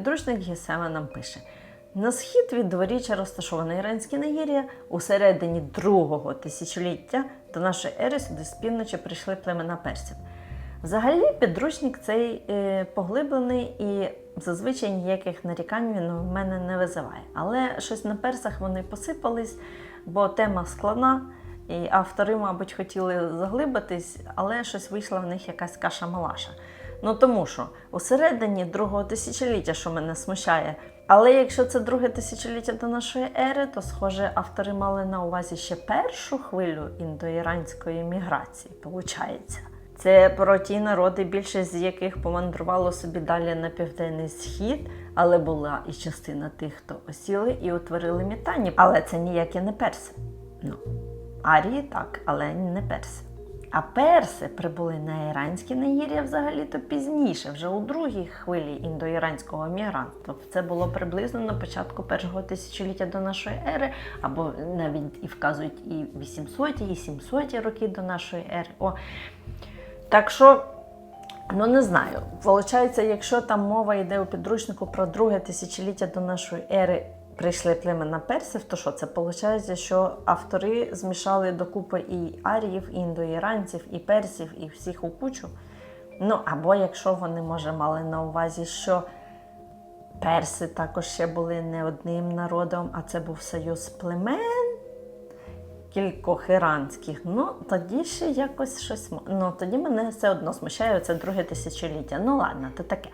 Підручник Гісема нам пише: на схід від дворіччя розташоване Іранське Нагір'я у середині другого тисячоліття до нашої ери сюди з півночі прийшли племена персів. Взагалі, підручник цей е, поглиблений і зазвичай ніяких нарікань він в мене не визиває. Але щось на персах вони посипались, бо тема складна, і автори, мабуть, хотіли заглибитись, але щось вийшла в них якась каша-малаша. Ну тому що у середині другого тисячоліття, що мене смущає. Але якщо це друге тисячоліття до нашої ери, то схоже, автори мали на увазі ще першу хвилю індоіранської міграції, получається. Це про ті народи, більшість з яких помандрувало собі далі на південний схід, але була і частина тих, хто осіли і утворили мітані. Але це ніякі не перси. Ну, арії так, але не перси. А перси прибули на іранське нагір'я взагалі-то пізніше, вже у другій хвилі індоіранського мігрантства. Це було приблизно на початку першого тисячоліття до нашої ери, або навіть і вказують і 800, і 700 роки до нашої ери. О, так що, ну не знаю. Получається, якщо там мова йде у підручнику про друге тисячоліття до нашої ери, прийшли племена персів, то що це виходить, що автори змішали докупи і аріїв, і індоіранців, і персів, і всіх у кучу. Ну, або якщо вони, може, мали на увазі, що перси також ще були не одним народом, а це був союз племен кількох іранських. Ну, тоді ще якось щось. Ну, тоді мене все одно смущає це друге тисячоліття. Ну ладно, то таке.